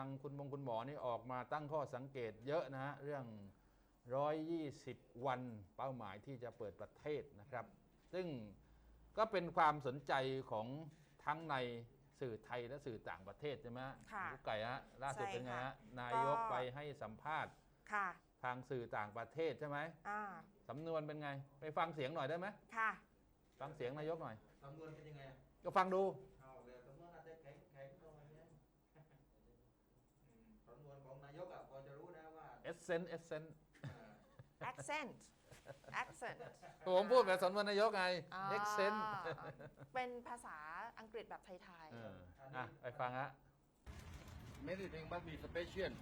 าสุดทางคุณมงคุณหมอนี่ออกมาตั้งข้อสังเกตเยอะนะฮะเรื่อง 120 วันเป้าหมายที่จะเปิดประเทศนะครับ ซึ่งก็เป็นความสนใจของทั้งในสื่อไทยและสื่อต่างประเทศใช่ไหมฮค่ะณกุ๊กไก่ฮะล่าสุดใช่เป็นไงค่ะฮะนายกก็ไปให้สัมภาษณ์ค่ะทางสื่อต่างประเทศใช่ไหมอ่าสำนวนเป็นไง ไปฟังเสียงหน่อยได้ไหมค่ะ ฟังเสียงนายกหน่อย สำนวนเป็นยังไงอะก็ฟังดู นะว่าเอเซนเอเซนอ่า accent accent ผมพูดแบบสำนวนนายกไง อ่าเอ็กเซนเป็นภาษาอังกฤษแบบไทยอะไปฟังฮะ many things must be special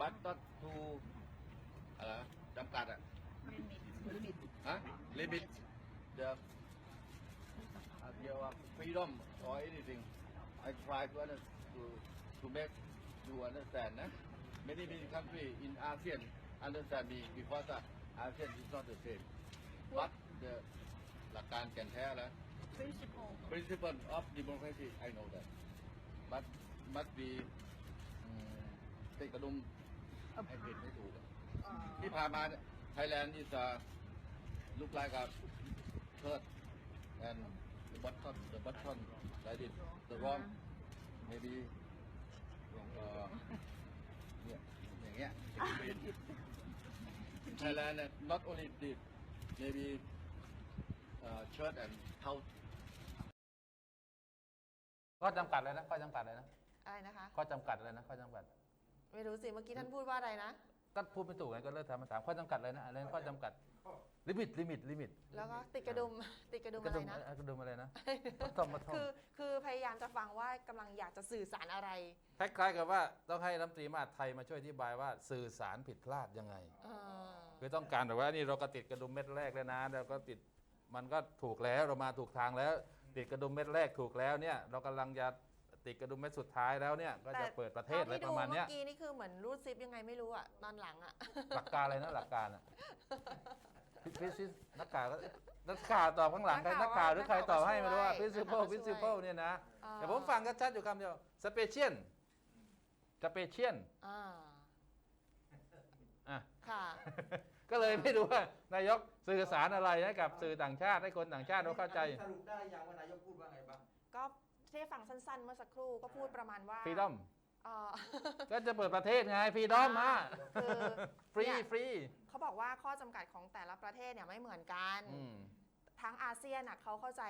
but not to อะไรนะจำกัดอะฮะ limit the uh, your freedom or anything I try to under, to to make you understand นะ many many country in ASEAN understand me because uh, ASEAN is not the same but the หลักการแก่นแท้แล้ว principle principle of democracy I know that but must be อืมติดกระดุมให้ผิดไม่ถูกอะที่ผ่านมาเนี่ย Thailand is a look like a third and the bottom the bottom like this the wrong maybe เอ่อเนี่ยอย่าง เงี้ย Thailand เนี่ย not only this maybe uh, shirt and house ข้อจำกัดเลยนะข้อจำกัดเลยนะๆอะไรนะคะ ข้อจำกัดเลยนะข้อจำกัด ไม่รู้สิ เมื่อกี้ท่านพูดว่าอะไรนะ ก็พูดไม่ถูกไงก็เลิกทำมาถามข้อจำกัดเลยนะอะไรนะข้อจำกัด ลิมิตลิมิตลิมิต แล้วก็ติดกระดุมติดกระดุมอะไรนะ กระดุมอะไรนะท่อมมาท่อมคือคือพยายามจะฟังว่ากำลังอยากจะสื่อสารอะไรคล้ายๆกับว่าต้องให้รัฐมนตรีมหาดไทยมาช่วยอธิบายว่าสื่อสารผิดพลาดยังไง เออคือต้องการแบบว่านี่เราก็ติดกระดุมเม็ดแรกแล้วนะเราก็ติดมันก็ถูกแล้วเรามาถูกทางแล้ว ติดกระดุมเม็ดแรกถูกแล้วเนี่ยเรากำลังจะติดกระดุมเม็ดสุดท้ายแล้วเนี่ยก็จะเปิดประเทศอะไรประมาณเนี้ยเมื่อกี้นี่คือเหมือนรูดซิปยังไงไม่รู้อะตอนหลังอะ หลักการอะไรนะหลักการอะ พี่พี่พี่นักข่าวก็นักข่าวตอบข้างหลังใครนักข่าวหรือใครตอบให้ไม่รู้ว่า principle principle เนี่ยนะแต่ผมฟังก็ชัดอยู่คำเดียว special special อ่าอะค่ะ ก็เลยไม่รู้ว่านายกสื่อสารอะไรให้กับสื่อต่างชาติให้คนต่างชาติเขาเข้าใจสรุปได้ยังว่านายกพูดว่าไงบ้างก็ที่ฟังสั้นๆ เมื่อสักครู่ก็พูดประมาณว่า freedom เอ่อ ก็จะเปิดประเทศไง freedom มาคือ ฟรีเนี่ยฟรีเขาบอกว่าข้อจำกัดของแต่ละประเทศเนี่ยไม่เหมือนกัน อืม ทั้งอาเซียนน่ะเขาเข้าใจ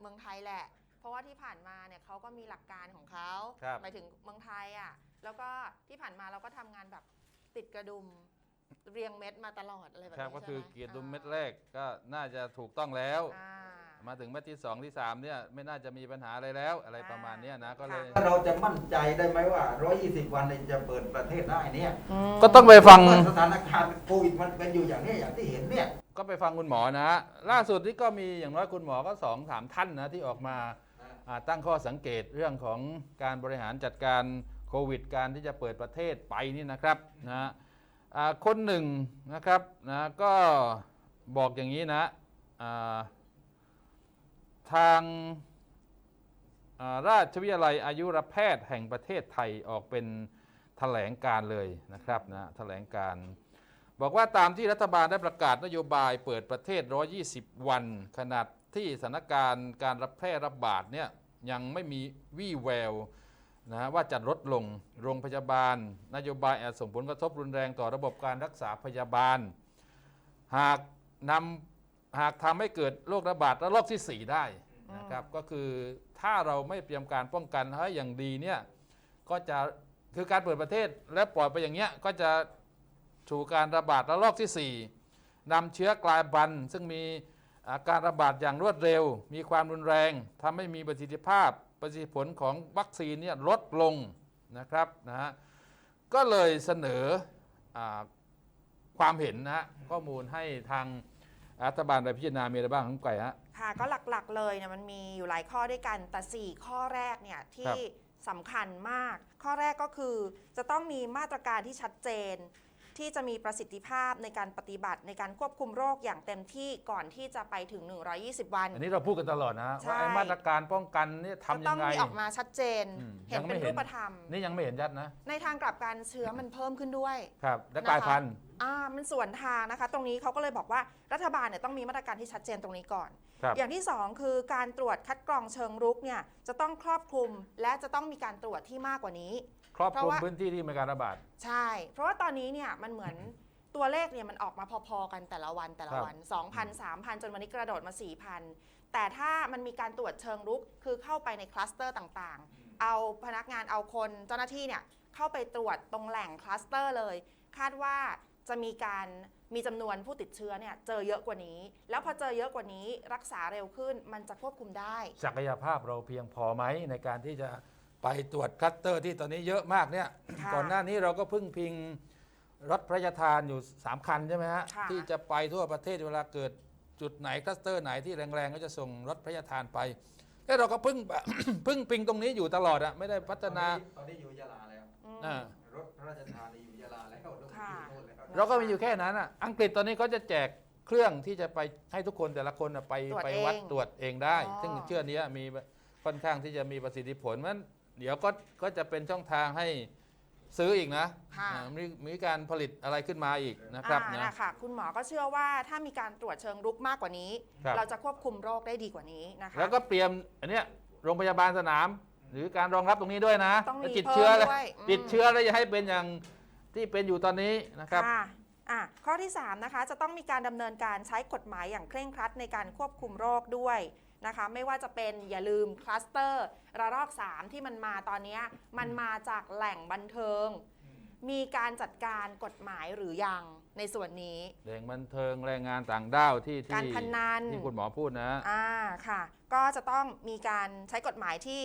เมืองไทยแหละ เพราะว่าที่ผ่านมาเนี่ยเขาก็มีหลักการของเขาครับ หมายถึงเมืองไทยอะแล้วก็ที่ผ่านมาเราก็ทำงานแบบติดกระดุมเรียงเม็ดมาตลอดอะไรแบบครับนี้ก็ใช่ไหมคือเกียรติดุมเม็ดแรกก็น่าจะถูกต้องแล้ว อ่า มาถึงเม็ดที่สองที่สามเนี่ยไม่น่าจะมีปัญหาอะไรแล้วอะไรประมาณเนี้ยนะก็เลยถ้าเราจะมั่นใจได้ไหมว่า 120 วันเนี่ยจะเปิดประเทศได้เนี่ยก็ต้องไปฟัง เมื่อสถานการณ์โควิดมันเป็นอยู่อย่างนี้อย่างที่เห็นเนี่ย ก็ไปฟังคุณหมอนะ ล่าสุดนี่ก็มีอย่างน้อยคุณหมอก็สองสามท่านนะที่ออกมาอ่าตั้งข้อสังเกตเรื่องของการบริหารจัดการโควิด การที่จะเปิดประเทศไปนี่นะครับนะอ่าคนหนึ่งนะครับนะก็บอกอย่างนี้นะอ่า ทางราชวิทยาลัยอายุรแพทย์แห่งประเทศไทยออกเป็นแถลงการเลยนะครับนะแถลงการบอกว่าตามที่รัฐบาลได้ประกาศนโยบายเปิดประเทศ 120 วัน ขนาดที่สถานการณ์การรับแพร่ระบาดเนี่ยยังไม่มีวี่แววนะฮะว่าจะลดลงโรงพยาบาล นโยบายอาจส่งผลกระทบรุนแรงต่อระบบการรักษาพยาบาล หากนำหากทำให้เกิดโรคระบาดระลอกที่ 4 ได้ นะครับก็คือถ้าเราไม่เตรียมการป้องกันให้อย่างดีเนี่ยก็จะคือการเปิดประเทศและปล่อยไปอย่างเงี้ยก็จะสู่การระบาดระลอกที่ 4นำเชื้อกลายพันธุ์ซึ่งมีอาการระบาดอย่างรวดเร็ว มีความรุนแรงทำให้มีประสิทธิภาพประสิทธิผลของวัคซีนเนี่ยลดลงนะครับนะฮะก็เลยเสนออความเห็นนะฮะข้อมูลให้ทาง รัฐบาลไปพิจารณามีอะไรบ้างของไก่ฮะ ค่ะก็หลักๆเลยเนี่ยมันมีอยู่หลายข้อด้วยกันแต่ 4 ข้อแรกเนี่ยครัที่บสำคัญมาก ข้อแรกก็คือจะต้องมีมาตรการที่ชัดเจน ที่จะมีประสิทธิภาพในการปฏิบัติในการควบคุมโรคอย่างเต็มที่ก่อนที่จะไปถึง 120 วัน อันนี้เราพูดกันตลอดนะใช่ว่าไอ้มาตรการป้องกันนี่จะทำต้ยัองงไงมีออกมาชัดเจนอืมเห็นยังไม่เป็นเห็นรูปธรรม นี่ยังไม่เห็นชัดนะ ในทางกลับกันเชื้อมันเพิ่มขึ้นด้วย ครับและนะคะกลายพันธุ์อ่ามันสวนทางนะคะ ตรงนี้เขาก็เลยบอกว่ารัฐบาลเนี่ยต้องมีมาตรการที่ชัดเจนตรงนี้ก่อนครับอย่างที่สองคือการตรวจคัดกรองเชิงรุกเนี่ยจะต้องครอบคลุมและจะต้องมีการตรวจที่มากกว่านี้ ครอบคลุมเพราะว่าพื้นที่ที่มีการระบาด ใช่ เพราะว่าตอนนี้เนี่ยมันเหมือนตัวเลขเนี่ยมันออกมาพอๆกันแต่ละวันแต่ละวัน 2,000 3,000 จนวันนี้กระโดดมา 4,000 แต่ถ้ามันมีการตรวจเชิงรุกคือเข้าไปในคลัสเตอร์ต่างๆ เอาพนักงานเอาคนเจ้าหน้าที่เนี่ยเข้าไปตรวจตรงแหล่งคลัสเตอร์เลย คาดว่าจะมีการมีจำนวนผู้ติดเชื้อเนี่ยเจอเยอะกว่านี้ แล้วพอเจอเยอะกว่านี้รักษาเร็วขึ้นมันจะควบคุมได้ ศักยภาพเราเพียงพอไหมในการที่จะ ไปตรวจคลัสเตอร์ที่ตอนนี้เยอะมากเนี่ย ค่ะก่อนหน้านี้เราก็พึ่งพิงรถพระราชทานอยู่ 3 คันใช่ไหมฮะ ค่ะ ที่จะไปทั่วประเทศเวลาเกิดจุดไหนคลัสเตอร์ไหนที่แรงๆ ก็จะส่งรถพระราชทานไปแล้วเราก็พึ่ง พึ่งพิงตรงนี้อยู่ตลอดอะไม่ได้พัฒนา ตอนนี้อยู่ยะลาแล้ว อืม อ่า รถพระราชทานอยู่ยะลาแล้วต้องค่ะอยู่โน่นแล้วเราก็มีอยู่แค่นั้นอะอังกฤษตอนนี้เขาจะแจกเครื่องที่จะไปให้ทุกคนแต่ละคนน่ะไปตรวจไปเองวัดตรวจเองได้ อ๋อ ซึ่งเชื่อนี้มีค่อนข้างที่จะมีประสิทธิผลมัน เดี๋ยวก็ก็จะเป็นช่องทางให้ซื้ออีกนะค่ะอ่ามีมีการผลิตอะไรขึ้นมาอีกนะครับอ่านะ นะคะคุณหมอก็เชื่อว่าถ้ามีการตรวจเชิงรุกมากกว่านี้ ครับ เราจะควบคุมโรคได้ดีกว่านี้นะคะแล้วก็เตรียมอันเนี้ยโรงพยาบาลสนาม หรือการรองรับตรงนี้ด้วยนะต้องมีถ้าติดเชื้อเพิ่มแล้วด้วยอืมติดเชื้อแล้วอย่าให้เป็นอย่างที่เป็นอยู่ตอนนี้นะครับ ค่ะอะ ข้อที่ 3 นะคะ จะต้องมีการดำเนินการใช้กฎหมายอย่างเคร่งครัดในการควบคุมโรคด้วย นะคะ ไม่ว่าจะเป็นอย่าลืมคลัสเตอร์ระลอก 3 ที่มันมาตอนเนี้ยมันมาจากแหล่งบันเทิง มีการจัดการกฎหมายหรือยังในส่วนนี้แรงบันเทิงแรงงานต่างด้าวที่ที่การพนันที่คุณหมอพูดนะอ่าค่ะ ก็จะต้องมีการใช้กฎหมายที่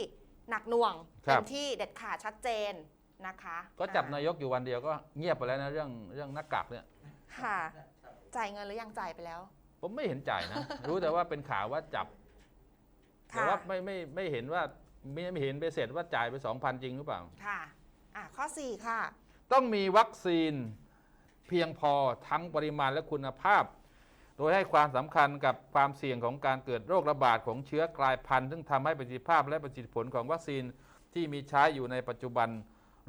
หนักหน่วงครัเต็บมที่เด็ดขาดชัดเจนนะคะก็จับอ่นายกอยู่วันเดียวก็เงียบไปแล้วนะเรื่องเรื่องหน้ากากเนี่ยค่ะจ่ายเงินหรือยังจ่ายไปแล้ว ผมไม่เห็นจ่ายนะ รู้แต่ว่าเป็นข่าวว่าจับ แต่ค่ะว่าไม่ไม่ไม่เห็นว่าไม่ไม่เห็นไปเสร็จว่าจ่ายไป 2,000 จริงหรือเปล่า ค่ะอะ ข้อ 4 ค่ะ ต้องมีวัคซีนเพียงพอทั้งปริมาณและคุณภาพ โดยให้ความสำคัญกับความเสี่ยงของการเกิดโรคระบาดของเชื้อกลายพันธุ์ ซึ่งทำให้ประสิทธิภาพและประสิทธิผลของวัคซีนที่มีใช้อยู่ในปัจจุบัน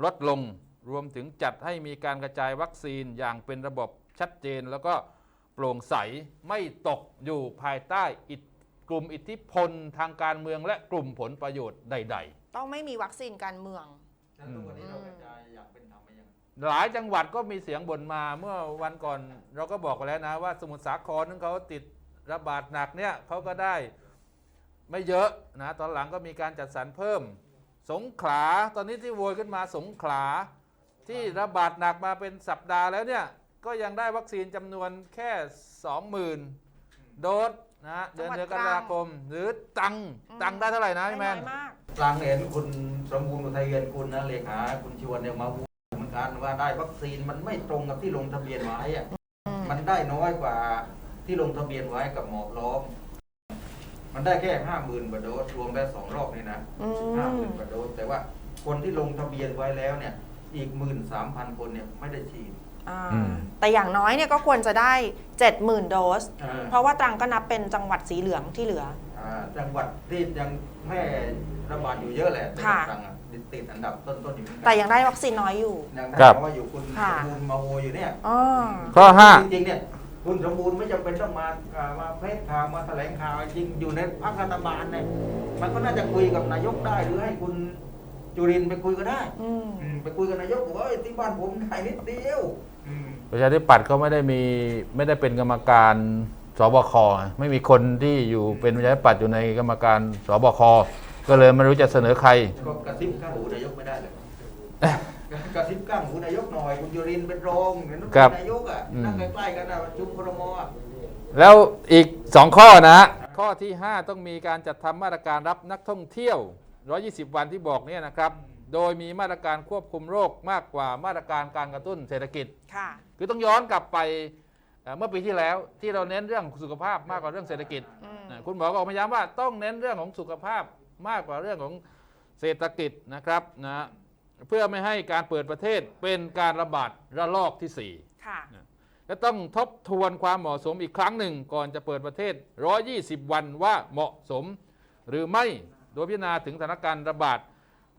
ลดลง รวมถึงจัดให้มีการกระจายวัคซีนอย่างเป็นระบบชัดเจนแล้วก็โปร่งใสไม่ตกอยู่ภายใต้อิท กลุ่มอิทธิพลทางการเมืองและกลุ่มผลประโยชน์ใดๆต้องไม่มีวัคซีนการเมืองนั้นทุกวันนี้เรากระจายอย่างเป็นธรรมไหมยังหลายจังหวัดก็มีเสียงบ่นมาเมื่อวันก่อนเราก็บอกไปแล้วนะว่าสมุทรสาครนั้นเขาติดระบาดหนักเนี่ยเขาก็ได้ไม่เยอะนะตอนหลังก็มีการจัดสรรเพิ่ม สงขลาตอนนี้ที่โวยขึ้นมาสงขลาที่ระบาดหนักมาเป็นสัปดาห์แล้วเนี่ยก็ยังได้วัคซีนจำนวนแค่ 20,000 โดส นะฮะเดือนจังหวัดเดือนกรกฎาคม หรือตังอืม ตังได้เท่าไหร่นะได้พี่แมน้อน ยมาก กลางเห็นคุณสมบูรณ์อุทัยเวียนคุณนะเลขาคุณชวนเนี่ยมาพูดเหมือนกันว่าได้วัคซีนมันไม่ตรงกับที่ลงทะเบียนไว้อะอืมมันได้น้อยกว่าที่ลงทะเบียนไว้กับหมอพร้อม มันได้แค่ห้าหมื่นกว่าโดสรวมได้สองรอบนี่นะอืห้าหมมื่นกว่าโดสแต่ว่าคนที่ลงทะเบียนไว้แล้วเนี่ย อีกหมื่นสามพันคนเนี่ยไม่ได้ฉีด อ่าอืม แต่อย่างน้อยเนี่ยก็ควรจะได้ 70,000 โดส อ่า เพราะว่าตรังก็นับเป็นจังหวัดสีเหลืองที่เหลือ อ่าจังหวัดที่ยังแพร่ระบาดอยู่เยอะแหละค่ะต่างๆอะติดอันดับต้นๆอยู่เหมือนกัแต่ยังได้วัคซีนน้อยอยู่ ยังครับถามว่าอยู่คุณค่ะสมบูรณ์มาโวอยู่เนี่ย อ๋อ ข้อห้า จริงๆเนี่ยคุณสมบูรณ์ไม่จำเป็นต้องมาอ่ามาเพลดข่าวมาแถลงข่าวจริงอยู่ในพรรครัฐบาลเนี่ยมันก็น่าจะคุยกับนายกได้หรือให้คุณจุรินทร์ไปคุยก็ได้อืม อืมไปคุยกับนายกบอกว่าเอ้ยที่บ้านผมได้นิดเดียวอืม ประชาธิปัตย์เขาไม่ได้มีไม่ได้เป็นกรรมการสบคไม่มีคนที่อยู่เป็นประชาธิปัตย์อยู่ในกรรมการสบคก็เลยไม่รู้จะเสนอใครก็กระซิบข้างหูนายกไม่ได้เลยกระซิบข้างหูนายกหน่อยคุณจุรินทร์เป็นรองเห็นไหมครับนายกอะอืมนั่งใกล้ๆกันนะประชุมครมอะแล้วอีก 2 ข้อนะ ข้อที่ 5 ต้องมีการจัดทำมาตรการรับนักท่องเที่ยว 120 วันที่บอกเนี่ยนะครับ โดยมีมาตรการควบคุมโรคมากกว่ามาตรการการกระตุ้นเศรษฐกิจ ค่ะ คือต้องย้อนกลับไปเอ่อเมื่อปีที่แล้วที่เราเน้นเรื่องสุขภาพมากกว่าเรื่องเศรษฐกิจอืม นะคุณหมอก็ออกมาย้ำว่าต้องเน้นเรื่องของสุขภาพมากกว่าเรื่องของเศรษฐกิจนะครับนะเพื่อไม่ให้การเปิดประเทศเป็นการระบาดระลอกที่ค่ะก็ต้องทบทวนความเหมาะสมอีกครั้งหนึ่งก่อนจะเปิดประเทศ 120 วันว่าเหมาะสม หรือไม่โดยพิจารณาถึงสถานการณ์ระบาด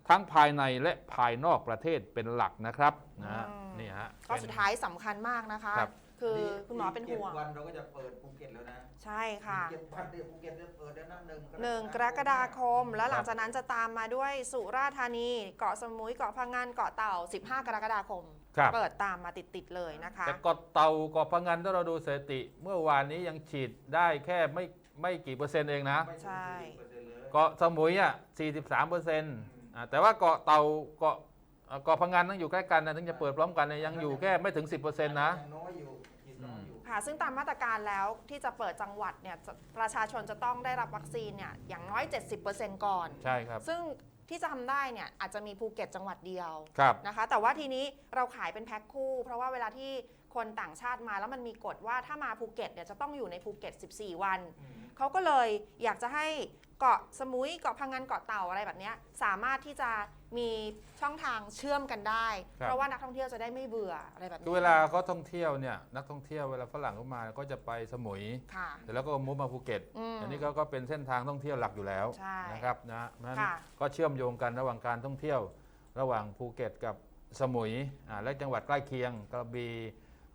ทั้งภายในและภายนอกประเทศเป็นหลักนะครับนะฮะอืม นี่ฮะก็สุดท้ายสำคัญมากนะคะ ครับ คือคุณหมอเป็นห่วงจ็ดวันเราก็จะเปิดภูเก็ตแล้วนะใช่ค่ะเจ็ดวันเดียวภูเก็ตจะเปิดแล้วนะหนึ่งหนึ่งกรกฎาคม แล้วหลังจากนั้นจะตามมาด้วยสุราษฎร์ธานี เกาะสมุยเกาะพังงานเกาะเต่า 15 กรกฎาคม ครับ เปิดตามมาติด ๆ เลยนะคะ แต่เกาะเต่าเกาะพังงันถ้าเราดูสถิติ เมื่อวานนี้ยังฉีดได้แค่ไม่ไม่กี่เปอร์เซ็นต์เองนะ ไม่ถึงใช่ 40%เลย เกาะสมุยอะ43เปอร์เซ็นต์ แต่ว่าเกาะเต่าเกาะเอ่อเกาะพังงานต้องอยู่ใกล้กันนะถึงจะเปิดพร้อมกันเนี่ยยังอยู่แค่ไม่ถึง 10เปอร์เซ็นต์นะ ยังน้อยอยู่ฉีดน้อยอยู่ ค่ะ ซึ่งตามมาตรการแล้วที่จะเปิดจังหวัดเนี่ยจะประชาชนจะต้องได้รับวัคซีนเนี่ยอย่างน้อย 70%ก่อน ใช่ครับ ซึ่งที่จะทำได้เนี่ยอาจจะมีภูเก็ตจังหวัดเดียวครับ นะคะ แต่ว่าทีนี้เราขายเป็นแพ็คคู่ เพราะว่าเวลาที่คนต่างชาติมาแล้วมันมีกฎว่าถ้ามาภูเก็ตเนี่ยจะต้องอยู่ในภูเก็ต 14 วันเขาก็เลยอยากจะให้ เกาะสมุยเกาะพังงานเกาะเต่าอะไรแบบเนี้ยสามารถที่จะมีช่องทางเชื่อมกันได้ครับเพราะว่านักท่องเที่ยวจะได้ไม่เบื่ออะไรแบบคือนี้เวลาเขาท่องเที่ยวเนี่ยนักท่องเที่ยวเวลาฝรั่งเข้ามาก็จะไปสมุยค่ะเสร็จแล้วก็มุฟมาภูเก็ตอืมอันนี้ก็ก็เป็นเส้นทางท่องเที่ยวหลักอยู่แล้วใช่นะครับนะเพราะฉะนั้นค่ะก็เชื่อมโยงกันระหว่างการท่องเที่ยว ระหว่างภูเก็ตกับสมุยอ่าและจังหวัดใกล้เคียงกระบี่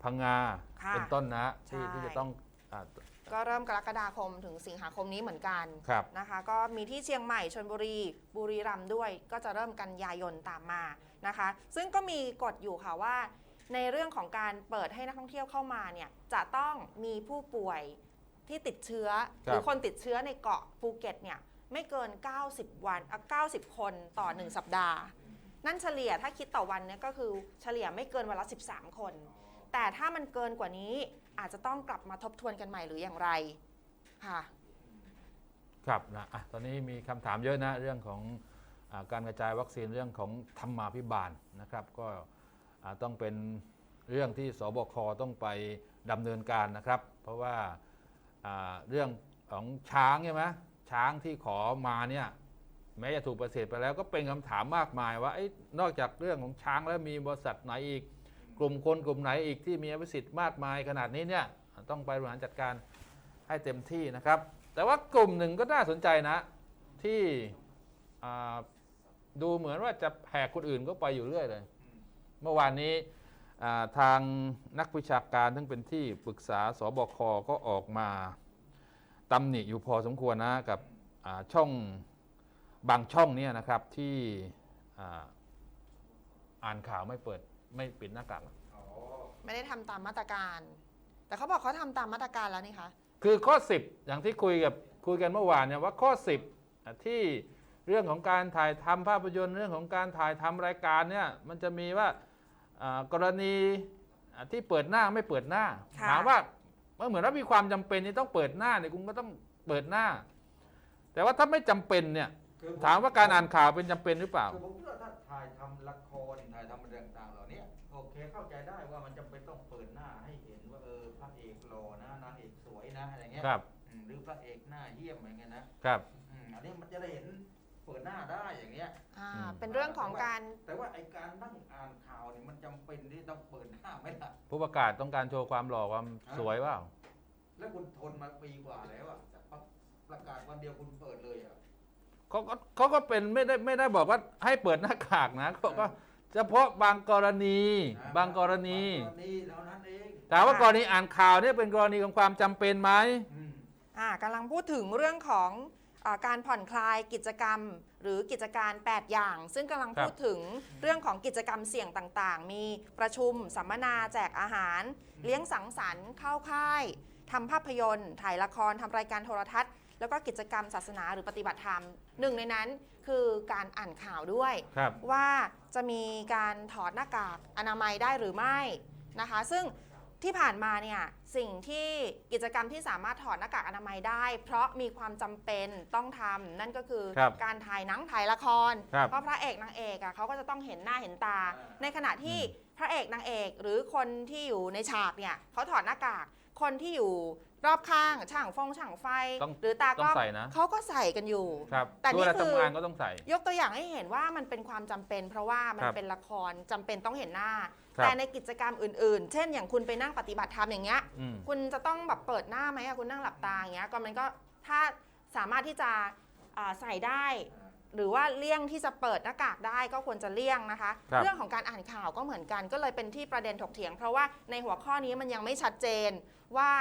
พังงาค่ะเป็นต้นนะที่ใช่ที่จะต้องอ่า ก็เริ่มกรกฎาคมถึงสิงหาคมนี้เหมือนกันครับ นะคะ ก็มีที่เชียงใหม่ชนบุรีบุรีรัมย์ด้วย ก็จะเริ่มกันยายนตามมานะคะ ซึ่งก็มีกฎอยู่ค่ะว่า ในเรื่องของการเปิดให้นักท่องเที่ยวเข้ามาเนี่ยจะต้องมีผู้ป่วยที่ติดเชื้อหครับรือคนติดเชื้อในเกาะภูเก็ตเนี่ยไม่เกิน 90 วันอะ90 คนต่อ 1 สัปดาห์ นั่นเฉลี่ยถ้าคิดต่อวันเนี่ยก็คือเฉลี่ยไม่เกินวันละ 13 คน แต่ถ้ามันเกินกว่านี้ อาจจะต้องกลับมาทบทวนกันใหม่หรืออย่างไรค่ะครับนะอะตอนนี้มีคำถามเยอะนะเรื่องของอาการกระจายวัคซีนเรื่องของธรรมาภิบาลนะครับ ก็อ่าต้องเป็นเรื่องที่สบคต้องไปดำเนินการนะครับ เพราะว่าอ่าเรื่องของช้างใช่ไหมช้างที่ขอมาเนี่ยแม้จะถูกประเสริฐไปแล้วก็เป็นคำถามมากมายว่าเอ้ยนอกจากเรื่องของช้างแล้วมีบริษัทไหนอีก กลุ่มคนกลุ่มไหนอีกที่มีอภิสิทธิ์มากมายขนาดนี้เนี่ยต้องไปบริหารจัดการให้เต็มที่นะครับ แต่ว่ากลุ่มหนึ่งก็น่าสนใจนะที่ดูเหมือนว่าจะแหกคนอื่นก็ไปอยู่เรื่อยเลย เมื่อวานนี้ทางนักวิชาการทั้งเป็นที่ปรึกษาสบคก็ออกมาตำหนิอยู่พอสมควรนะกับช่องบางช่องเนี่ยนะครับที่อ่านข่าวไม่เปิด ไม่ปิดหน้ากากไม่ได้ทำตามมาตรการ แต่เขาบอกเขาทำตามมาตรการแล้วนี่คะ คือข้อ 10 อย่างที่คุยกับคุยกันเมื่อวานเนี่ยว่าข้อ 10อะที่เรื่องของการถ่ายทำภาพยนตร์เรื่องของการถ่ายทำรายการเนี่ยมันจะมีว่าอ่ากรณีอะที่เปิดหน้าไม่เปิดหน้าค่ะ ถามว่าเมื่อเหมือนว่ามีความจำเป็นที่ต้องเปิดหน้าเนี่ยคุณก็ต้องเปิดหน้า แต่ว่าถ้าไม่จำเป็นเนี่ยคือผถามว่าการอ่านข่าวเป็นจำเป็นหรือเปล่า คือผมคิดว่าถ้าถ่ายทำละครถ่ายทำอะไรต่างๆ ใจได้ว่ามันจำเป็นต้องเปิดหน้าให้เห็นว่าเออพระเอกหล่อนะนางเอกสวยนะอะไรเงี้ยครับอืมหรือพระเอกหน้าเยี่ยมอะไรเงี้ยนะครับอืมอันนี้มันจะได้เห็นเปิดหน้าได้อย่างเงี้ยอ่าอืมเป็นเรื่องของการ แต่ว่าไอการนั่งอ่านข่าวเนี่ยมันจำเป็นที่ต้องเปิดหน้าไหมล่ะผู้ประกาศต้องการโชว์ความหล่อความสวยเปล่าแล้วคุณทนมาปีกว่าแล้วอะประกาศวันเดียวคุณเปิดเลยอะเขาก็เขาก็เป็นไม่ได้ไม่ได้บอกว่าให้เปิดหน้ากากนะเขาบอกว่า เฉพาะบางกรณีนะบางกรณี บางกรณีเท่านั้นเองถามว่ากรณีอ่านข่าวเนี่ยเป็นกรณีของความจำเป็นไหม อืมอ่ากำลังพูดถึงเรื่องของอาการผ่อนคลายกิจกรรม หรือกิจการ 8 อย่าง ซึ่งกำลังครับ พูดถึงเรื่องของกิจกรรมเสี่ยงต่างๆ มีประชุม สัมมนาแจกอาหาร เลี้ยงสังสรรค์เข้าค่ายทำภาพยนตร์ ถ่ายละครทำรายการโทรทัศน์ แล้วก็กิจกรรมศาสนาหรือปฏิบัติธรรมหนึ่งในนั้น คือการอ่านข่าวด้วย ครับ ว่าจะมีการถอดหน้ากากอนามัยได้หรือไม่นะคะ ซึ่งที่ผ่านมาเนี่ยสิ่งที่กิจกรรมที่สามารถถอดหน้ากากอนามัยได้ เพราะมีความจำเป็นต้องทำนั่นก็คือครับการถ่ายหนังถ่ายละคร ครับ เพราะพระเอกนางเอกอะเขาก็จะต้องเห็นหน้าเห็นตาอ่าในขณะที่พระเอกนางเอก หรือคนที่อยู่ในฉากเนี่ยเขาถอดหน้ากาก คนที่อยู่รอบข้างช่างฟงช่างไฟ ต้องหรือตากต้ล้อองงใส่นะ เขาก็ใส่กันอยู่ ครับแต่นี่เวลาคือ ทำงานก็ต้องใส่ ยกตัวอย่างให้เห็นว่ามันเป็นความจำเป็น เพราะว่ามันครับเป็นละครจำเป็นต้องเห็นหน้า ครับ แต่ในกิจกรรมอื่น ๆ เช่น อย่างคุณไปนั่งปฏิบัติธรรมอย่างเงี้ย อืม คุณจะต้องแบบเปิดหน้าไหมอะคุณนั่งหลับตาอย่างเงี้ยก็มันก็ถ้าสามารถที่จะอ่าใส่ได้ หรือว่าเลี่ยงที่จะเปิดหน้ากากได้ก็ควรจะเลี่ยงนะคะ ครับ เรื่องของการอ่านข่าวก็เหมือนกัน ก็เลยเป็นที่ประเด็นถกเถียง เพราะว่าในหัวข้อนี้มันยังไม่ชัดเจน ว่า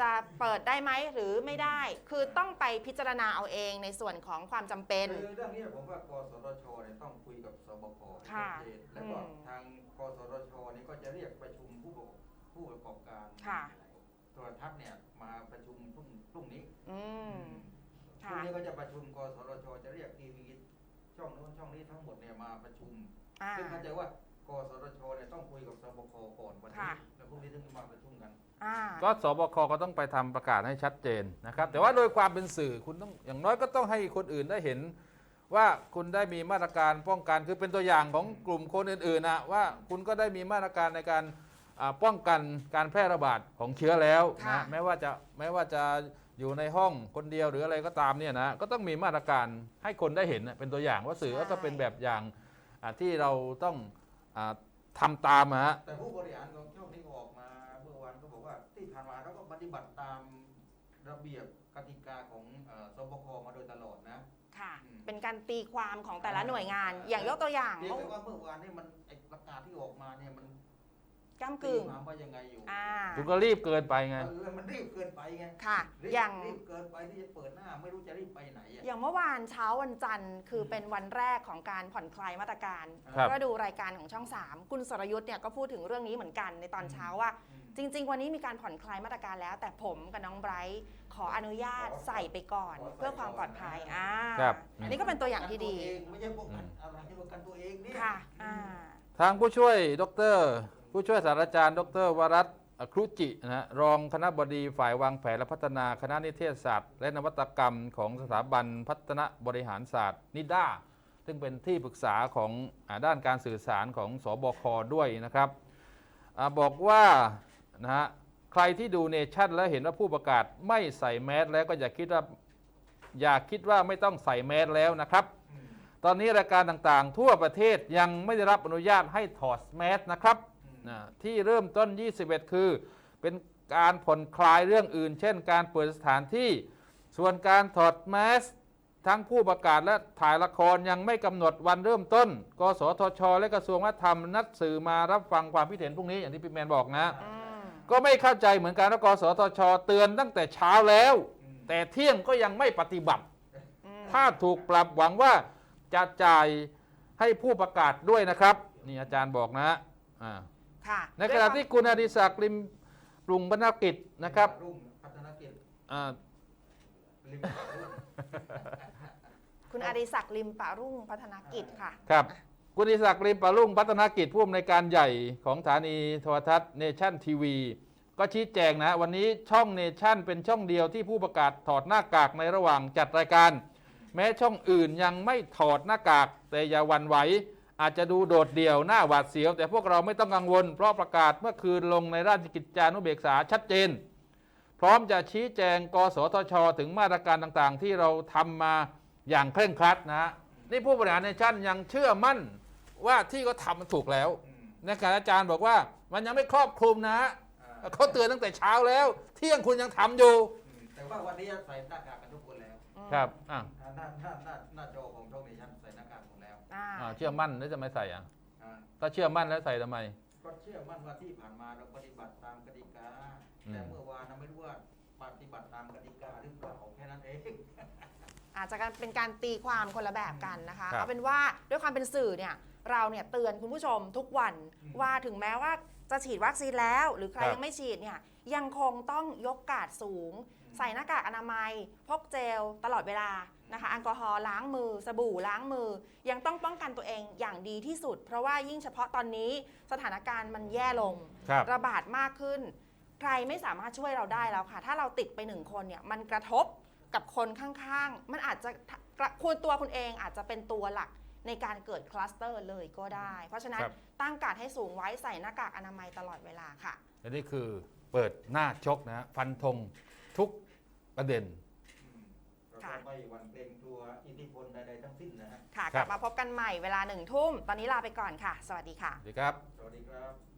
จะเปิดได้ไหมหรือไม่ได้ คือต้องไปพิจารณาเอาเองในส่วนของความจำเป็น คือเรื่องนี้ผมว่ากสทชเนี่ยต้องคุยกับสบคให้ค่ะชัดเจนแล้วก็อืม ทางกสทชนี่ก็จะเรียกประชุมผู้ประกอบผู้ประกอบการค่ะ โทรทัศน์เนี่ยมาประชุมพรุ่งพรุ่งนี้อืม พรุ่งค่ะ นี้ก็จะประชุมกสทชจะเรียกทีวีช่องโน้นช่องนี้ทั้งหมดเนี่ยมาประชุม อ่า ซึ่งเข้าใจว่ากสทชเนี่ยต้องคุยกับสบคก่อนวันนี้ค่ะ แล้วพรุ่งนี้ถึงจะมาประชุมกัน อ่า ก็สบคก็ต้องไปทำประกาศให้ชัดเจนนะครับ แต่ว่าโดยความเป็นสื่อคุณต้องอย่างน้อยก็ต้องให้คนอื่นได้เห็น ว่าคุณได้มีมาตรการป้องกันคือเป็นตัวอย่างของกลุ่มคนอื่นๆนะว่าคุณก็ได้มีมาตรการในการอ่าป้องกันการแพร่ระบาดของเชื้อแล้วค่ะนะแม้ว่าจะแม้ว่าจะอยู่ในห้องคนเดียวหรืออะไรก็ตามเนี่ยนะก็ต้องมีมาตรการให้คนได้เห็นนะเป็นตัวอย่างว่าสื่อก็เป็นแบบอย่างอ่าที่เราต้องอาทำตามนะฮะ แต่ผู้บริหารของช่องนี้ ฏิบัติตามระเบียบกติกาของเอ่อสบคมาโดยตลอดนะ ค่ะ อืม เป็นการตีความของแต่ละหน่วยงาน อย่างยกตัวอย่างเพียงแต่ว่าเมื่อวานนี่มันไอ้ประกาศที่ออกมาเนี่ยมัน ก้ามตีกึ่งความว่ายังไงอยู่อ่าคุณก็รีบเกินไปไง เออมันรีบเกินไปไงค่ะ รีบอย่าง รีบเกินไปที่จะเปิดหน้า ไม่รู้จะรีบไปไหนอะอย่างเมื่อวานเช้าวันจันทร์ คือเป็นวันแรกของการผ่อนคลายมาตรการครับ ก็ดูรายการของช่อง 3 คุณสรยุทธ์เนี่ยก็พูดถึงเรื่องนี้เหมือนกันในตอนเช้าว่าอืมจริง ๆ วันนี้มีการผ่อนคลายมาตรการแล้ว แต่ผมกับน้องไบรท์ขออนุญาตใส่ไปก่อน ขอใส่เพื่อความปลอดภัยก่อนนะอ่าครับ อันนี้ก็เป็นตัวอย่างที่ดีป้องกันตัวเองไม่ใช่ป้องกันอะไรป้องกันตัวเองเนี่ยค่ะอ่า ทางผู้ช่วยดร ผู้ช่วยศาสตราจารย์ ดร วรัตน์ครุจินะฮะรองคณะบดีฝ่ายวางแผนและพัฒนาคณะนิเทศศาสตร์ และนวัตกรรมของสถาบันพัฒนาบริหารศาสตร์ นิด้าซึ่งเป็นที่ปรึกษาของอาด้านการสื่อสารของสบคด้วยนะครับอบอกว่านะฮะใครที่ดูเนชั่นแล้วเห็นว่าผู้ประกาศไม่ใส่แมสแล้วก็อย่าคิดว่าอย่าคิดว่าไม่ต้องใส่แมสแล้วนะครับ ตอนนี้รายการต่างๆ ทั่วประเทศยังไม่ได้รับอนุญาตให้ถอดแมสนะครับ นะที่เริ่มต้น 21 คือ เป็นการผ่อนคลายเรื่องอื่น เช่น การเปิดสถานที่ ส่วนการถอดแมสทั้งผู้ประกาศและถ่ายละครยังไม่กำหนดวันเริ่มต้น กสทช และกระทรวงวัฒนธรรมนัดสื่อมารับฟังความคิดเห็นพรุ่งนี้อย่างที่พี่แมนบอกนะอืมก็ไม่เข้าใจเหมือนกันว่ากสทช เตือนตั้งแต่เช้าแล้วอืมแต่เที่ยงก็ยังไม่ปฏิบัติอืมถ้าถูกปรับหวังว่าจะจ่ายให้ผู้ประกาศด้วยนะครับ นี่อาจารย์บอกนะฮะอ่า ค่ะในขณะที่คุณอดิศักดิ์ริมปรุงบรรณกิจนะครับรุ่งพัฒนกิจอ่าริมรุ่งคุณอดิศักดิ์ริมปะรุ่งพัฒนากิจค่ะ ครับ คุณอดิศักดิ์ริมปรุ่งพัฒนกิจผู้อำนวยการใหญ่ของสถานีโทรทัศน์เนชั่นทีวีก็ชี้แจงนะ วันนี้ช่องเนชั่นเป็นช่องเดียวที่ผู้ประกาศถอดหน้ากากในระหว่างจัดรายการ แม้ช่องอื่นยังไม่ถอดหน้ากากแต่อย่าหวันไหว อาจจะดูโดดเดี่ยวหน้าหวาดเสียว แต่พวกเราไม่ต้องกังวล เพราะประกาศเมื่อคืนลงในราชกิจจานุเบกษาชัดเจน พร้อมจะชี้แจงกสทช ถึงมาตรการต่างๆ ที่เราทำมาอย่างเคร่งครัดนะฮะนี่ผู้บริหารในชั้นยังเชื่อมั่นว่าที่เขาทำมันถูกแล้วอืมในขณะอาจารย์บอกว่ามันยังไม่ครอบคลุมนะฮะอ่าเขาเตือนตั้งแต่เช้าแล้ว เที่ยงคุณยังทำอยู่อืมแต่ว่าวันนี้ใส่หน้ากากกันทุกคนแล้ว ครับอ่าอ่าหน้าหน้าหน้าหน้าจอของช่องเนชั่น อ่า อ่าเชื่อมั่นแล้วจะไม่ใส่อะอ่าถ้าเชื่อมั่นแล้วใส่ทำไม ก็เชื่อมั่นว่าที่ผ่านมาเราปฏิบัติตามกติกา อืม แต่เมื่อวานเราไม่รู้ว่าปฏิบัติตามกติกาหรือเปล่าแค่นั้นเอง อาจจะเป็นการตีความคนละแบบกันนะคะครับเอาเป็นว่าด้วยความเป็นสื่อเนี่ยเราเนี่ยเตือนคุณผู้ชมทุกวันอืม ว่าถึงแม้ว่าจะฉีดวัคซีนแล้ว หรือใครครับยังไม่ฉีดเนี่ยยังคงต้องยกกาดสูง ใส่หน้ากากอนามัย พกเจลตลอดเวลานะคะแอลกอฮอล์ล้างมือ สบู่ล้างมือ ยังต้องป้องกันตัวเองอย่างดีที่สุด เพราะว่ายิ่งเฉพาะตอนนี้สถานการณ์มันแย่ลงครับ ระบาดมากขึ้น ใครไม่สามารถช่วยเราได้แล้วค่ะ ถ้าเราติดไปหนึ่งคนเนี่ยมันกระทบกับคนข้างๆ มันอาจจะกระคุณตัวคุณเองอาจจะเป็นตัวหลักในการเกิดคลัสเตอร์เลยก็ได้ เพราะฉะนั้นครับ ตั้งการดให้สูงไว้ใส่หน้ากากอนามัยตลอดเวลาค่ะอันนี้คือเปิดหน้าชกนะฮะฟันธงทุก ประเด็นอืมเราค่ะก็ไม่หวั่นเกรงกลัวอิทธิพลใดๆทั้งสิ้นนะฮะค่ะคกรับลับมาพบกันใหม่เวลาหนึ่งทุ่ม ตอนนี้ลาไปก่อนค่ะ สวัสดีค่ะ สวัสดีครับ สวัสดีครับ